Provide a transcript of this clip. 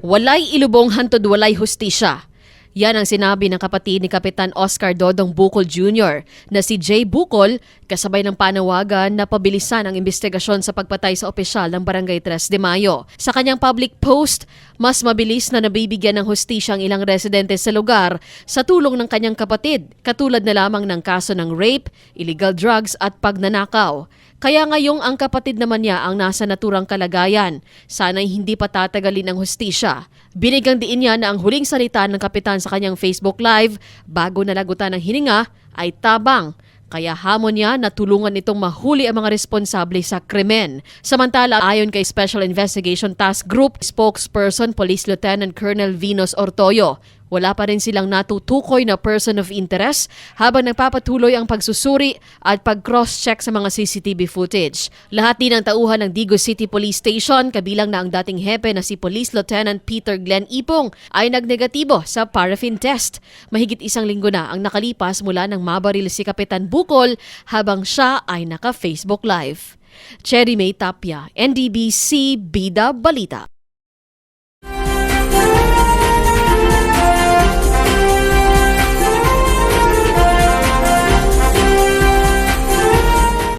Walay ilubong hantod walay hustisya. Yan ang sinabi ng kapatid ni Kapitan Oscar Dodong Bukol Jr. na si Jay Bukol kasabay ng panawagan na pabilisan ang investigasyon sa pagpatay sa opisyal ng Barangay 3 de Mayo. Sa kanyang public post, mas mabilis na nabibigyan ng hustisya ang ilang residente sa lugar sa tulong ng kanyang kapatid, katulad na lamang ng kaso ng rape, illegal drugs at pagnanakaw. Kaya ngayong ang kapatid naman niya ang nasa naturang kalagayan. Sana'y hindi pa tatagalin ang hustisya. Binigang diin niya na ang huling salita ng kapitan sa kanyang Facebook Live bago nalagutan ng hininga ay tabang. Kaya hamon niya na tulungan itong mahuli ang mga responsable sa krimen. Samantala, ayon kay Special Investigation Task Group spokesperson Police Lieutenant Colonel Venus Ortoyo, wala pa rin silang natutukoy na person of interest habang nagpapatuloy ang pagsusuri at pag-cross-check sa mga CCTV footage. Lahat din ng tauhan ng Digos City Police Station, kabilang na ang dating hepe na si Police Lieutenant Peter Glenn Ipong, ay nagnegatibo sa paraffin test. Mahigit isang linggo na ang nakalipas mula nang mabaril si Kapitan Bukol habang siya ay naka-Facebook Live. Cherry May Tapia, NDBC Bida Balita.